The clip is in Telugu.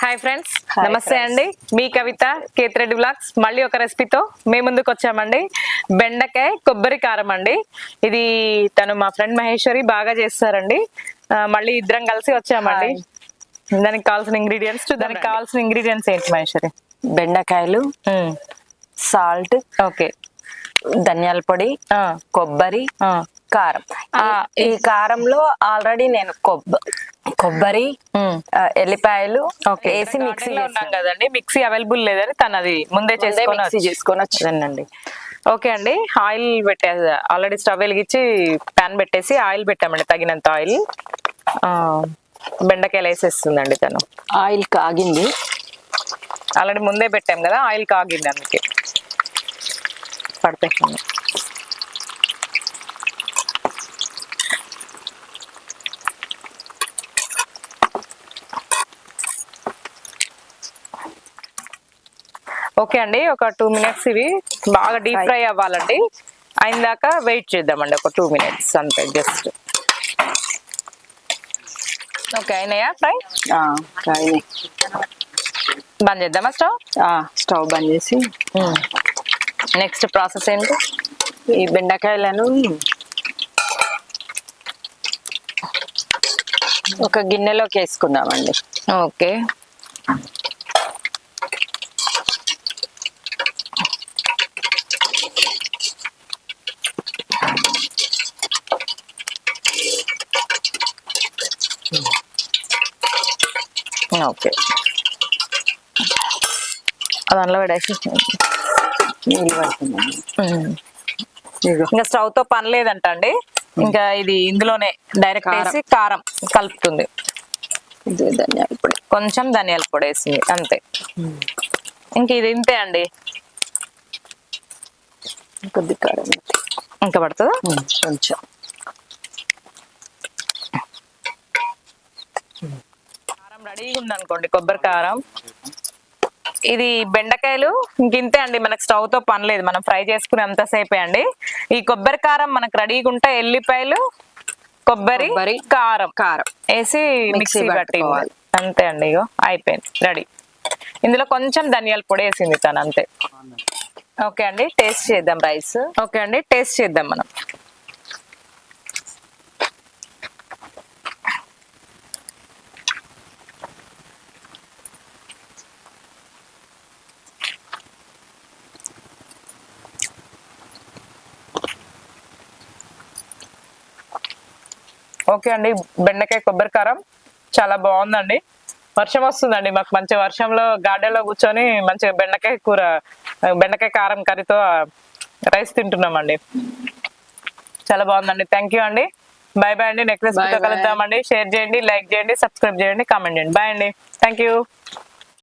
హాయ్ ఫ్రెండ్స్ నమస్తే. అండి. మీ కవిత కేతిరెడ్డి బ్లాగ్స్ మళ్ళీ ఒక రెసిపీతో మేము ముందుకు వచ్చామండి. బెండకాయ కొబ్బరి కారం అండి. ఇది తను మా ఫ్రెండ్ మహేశ్వరి బాగా చేస్తారండి. మళ్ళీ ఇద్దరం కలిసి వచ్చామండి. దానికి కావాల్సిన ఇంగ్రీడియంట్స్ దానికి కావాల్సిన ఇంగ్రీడియంట్స్ ఏంటి మహేశ్వరి? బెండకాయలు సాల్ట్ ఓకే ధనియాల పొడి కొబ్బరి కారం. ఈ- కారంలో ఆల్రెడీ నేను కొబ్బ కొబ్బరి ఎల్లిపాయలు వేసి మిక్సీ ఉన్నాం కదండి. మిక్సీ అవైలబుల్ లేదని తను అది ముందే చేసుకొని మిక్సీ చేసుకొని వచ్చానండి. ఓకే అండి. ఆయిల్ పెట్టే ఆల్రెడీ స్టవ్ వెలిగించి ప్యాన్ పెట్టేసి ఆయిల్ పెట్టామండి. తగినంత ఆయిల్. ఆ, బెండకాయలు వేసేస్తుందండి తను. ఆయిల్ కాగింది. ఆల్రెడీ ముందే పెట్టాం కదా ఆయిల్ కాగింది అందుకే. పడిపోయింది ఓకే అండి ఒక టూ మినిట్స్ ఇవి. బాగా డీప్ ఫ్రై అవ్వాలండి. అయిన దాకా వెయిట్ చేద్దామండి ఒక టూ మినిట్స్ అంతే జస్ట్. ఓకే అయినాయా ఫ్రై? కాగినాయి. బంద్ చేద్దామా స్టవ్? స్టవ్ బంద్ చేసి. నెక్స్ట్ ప్రాసెస్ ఏంటి? ఈ బెండకాయలను ఒక గిన్నెలోకి వేసుకుందామండి. ఓకే. ఓకే. దానిలో పడేసి. ఇంకా స్టవ్తో పని లేదంట అండి. ఇంకా ఇది ఇందులోనే డైరెక్ట్. వేసి కారం కలుపుతుంది. ధనియాల పొడి. కొంచెం ధనియాల పొడి వేసింది అంతే. ఇంక ఇది ఇంతే అండి. కొద్ది కారం ఇంకా పడుతుందా? కొంచెం. రెడీగా ఉంది అనుకోండి కొబ్బరి కారం. ఇది బెండకాయలు ఇంకింతే అండి మనకు స్టవ్తో పని లేదు. మనం ఫ్రై చేసుకునే అంతసేపే అండి. ఈ కొబ్బరి కారం మనకు రెడీగా ఉంటే ఎల్లిపాయలు కొబ్బరి కారం కారం వేసి మిక్సీ పట్టి. అంతే అండి ఇగో అయిపోయింది. రెడీ. ఇందులో కొంచెం ధనియాల పొడి వేసింది తను అంతే. ఓకే అండి టేస్ట్ చేద్దాం రైస్. ఓకే అండి టేస్ట్ చేద్దాం మనం. ఓకే అండి బెండకాయ కొబ్బరి కారం. చాలా బాగుందండి. వర్షం వస్తుందండి మాకు మంచి వర్షంలో గార్డెన్లో కూర్చొని మంచిగా బెండకాయ కూర బెండకాయ కారం కర్రీతో రైస్ తింటున్నామండి. చాలా బాగుందండి. థ్యాంక్ యూ అండి. బాయ్ బాయ్ అండి. Bye. కలుద్దామండి. షేర్ చేయండి లైక్ చేయండి సబ్స్క్రైబ్ చేయండి కామెంట్ చేయండి. బాయ్ అండి. Thank you